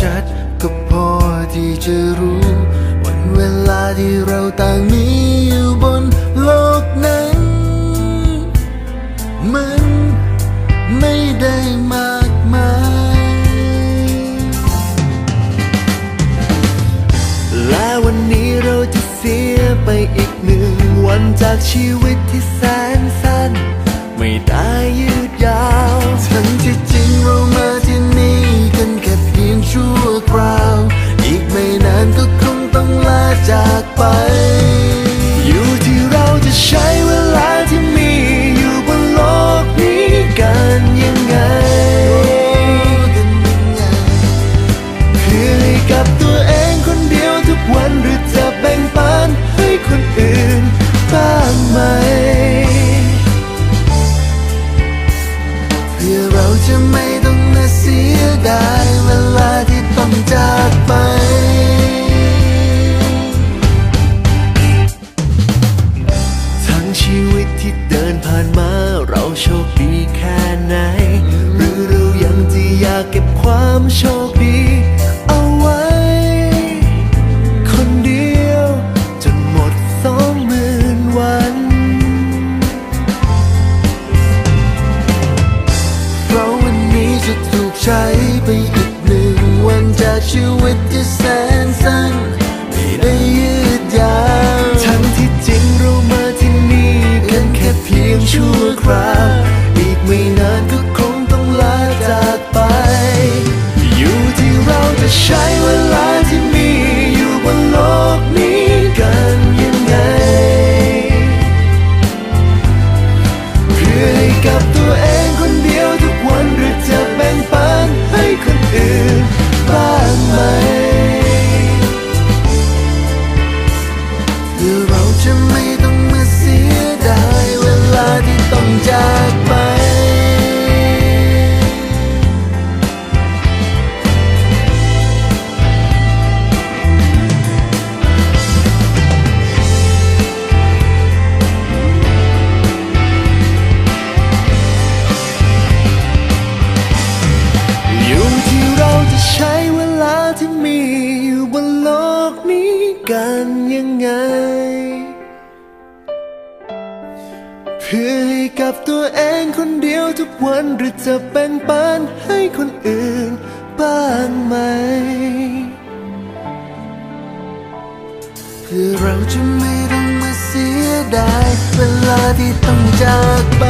ชัดๆก็พอที่จะรู้ วันเวลาที่เราต่างมีอยู่บนโลกนั้น มันไม่ได้มากมาย และวันนี้เราจะเสียไปอีกหนึ่งวันจากชีวิตที่แสน ไป อยู่ที่เราจะใช้เวลาที่มีอยู่บนโลกนี้กันยังไงเพื่อให้กับตัวเองคนเดียวทุกวันหรือจะแบ่งปันให้คนอื่นบ้างไหม เพื่อเราจะไม่ต้องมาเสียดายานมาเราโชคดีแค่ไหน หรือเรายังจะอยากเก็บความโชคดี เอาไว้ คนเดียวจนหมดสองหมื่นวันเพราะวันนี้จะถูกใช้ไปอีกหนึ่งวันจากชีวิตที่แสนสั้น เรา กันยังไง เพื่อให้กับตัวเองคนเดียวทุกวันหรือจะแบ่งปันให้คนอื่นบ้างไหม เพื่อเราจะไม่ต้องมาเสียดายเวลาที่ต้องจากไป